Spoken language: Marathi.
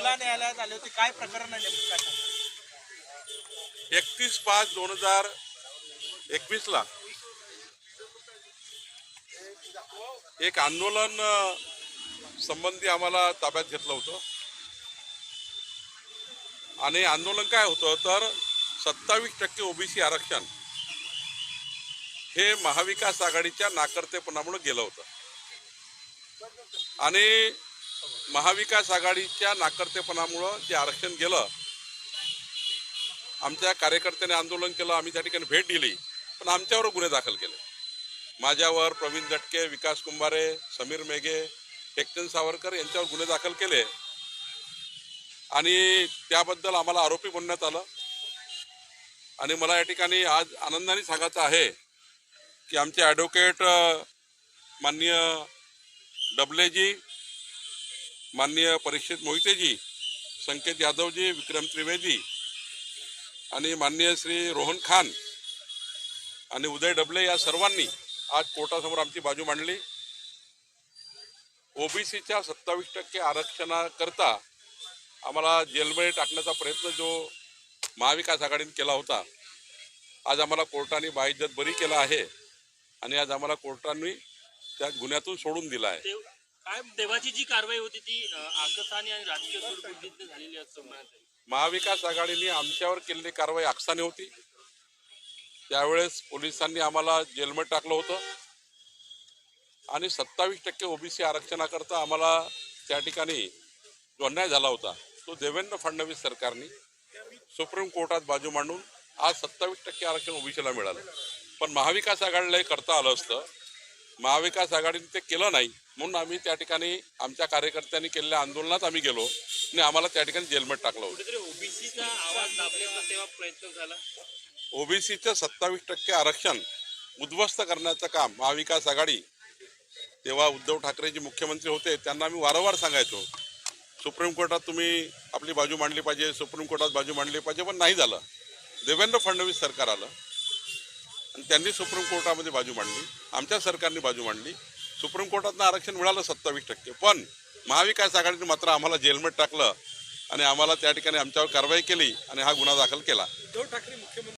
जिल्हा न्यायालयात आले होते. काय प्रकरण आहे नेमकं काय एकतीस पाच दोन हजार एकवीस ला एक आंदोलन संबंधी आम्हाला ताब्यात घेतलं होतं. आणि आंदोलन काय होतं तर सत्तावीस टक्के ओबीसी आरक्षण हे महाविकास आघाडीच्या नाकर्तेपणामुळे गेलं होतं. आणि महाविकास आघाडीच्या नाकर्तेपणामुळं जे आरक्षण गेलं आमच्या कार्यकर्त्याने आंदोलन केलं आम्ही त्या ठिकाणी भेट दिली पण आमच्यावर गुन्हे दाखल केले. माझ्यावर प्रवीण दटके विकास कुंभारे समीर मेघे टेकचंद सावरकर यांच्यावर गुन्हे दाखल केले. आणि त्याबद्दल आम्हाला आरोपी बनण्यात आलं. आणि मला या ठिकाणी आज आनंदाने सांगायचं आहे की आमचे ॲडव्होकेट माननीय डबलेजी माननीय परीक्षित मोहितेजी संकेत यादवजी विक्रम त्रिवेदी आणि माननीय श्री रोहन खान आणि उदय डबले या सर्वांनी आज कोर्टासमोर आमची बाजू मांडली. ओबीसीच्या सत्तावीस टक्के आरक्षणाकरता आम्हाला जेलमध्ये टाकण्याचा प्रयत्न जो महाविकास आघाडीने केला होता आज आम्हाला कोर्टाने बाइज्जत बरी केला आहे आणि आज आम्हाला कोर्टाने त्या गुन्ह्यातून सोडून दिला आहे. काय देवाची जी कारवाई होती ती आकसाने आणि राजकीय झालेली असं म्हणत महाविकास आघाडीने आमच्यावर केलेली कारवाई आक्षाने होती. त्यावेळेस पोलिसांनी आम्हाला जेलमध्ये टाकलं होतं. आणि सत्तावीस टक्के ओबीसी आरक्षणाकरता आम्हाला त्या ठिकाणी जो अन्याय झाला होता तो देवेंद्र फडणवीस सरकारने सुप्रीम कोर्टात बाजू मांडून आज सत्तावीस टक्के आरक्षण ओबीसीला मिळालं. पण महाविकास आघाडीला हे करता आलं असतं. महाविकास आघाडीने ते केलं नाही. म्हणून आम्ही त्या ठिकाणी आमच्या कार्यकर्त्यांनी केलेल्या आंदोलनात आम्ही गेलो आणि आम्हाला त्या ठिकाणी जेलमध्ये टाकलं होतं. ओबीसीचं सत्तावीस टक्के आरक्षण उद्ध्वस्त करण्याचं काम महाविकास आघाडी तेव्हा उद्धव ठाकरे जे मुख्यमंत्री होते त्यांना आम्ही वारंवार सांगायचो सुप्रीम कोर्टात तुम्ही आपली बाजू मांडली पाहिजे सुप्रीम कोर्टात बाजू मांडली पाहिजे पण नाही झालं. देवेंद्र फडणवीस सरकार आलं आणि त्यांनी सुप्रीम कोर्टामध्ये बाजू मांडली आमच्या सरकारने बाजू मांडली. सुप्रीम कोर्टातनं आरक्षण मिळालं सत्तावीस टक्के. पण महाविकास आघाडीने मात्र आम्हाला जेलमध्ये टाकलं आणि आम्हाला त्या ठिकाणी आमच्यावर कारवाई केली आणि हा गुन्हा दाखल केला. उद्धव ठाकरे मुख्यमंत्री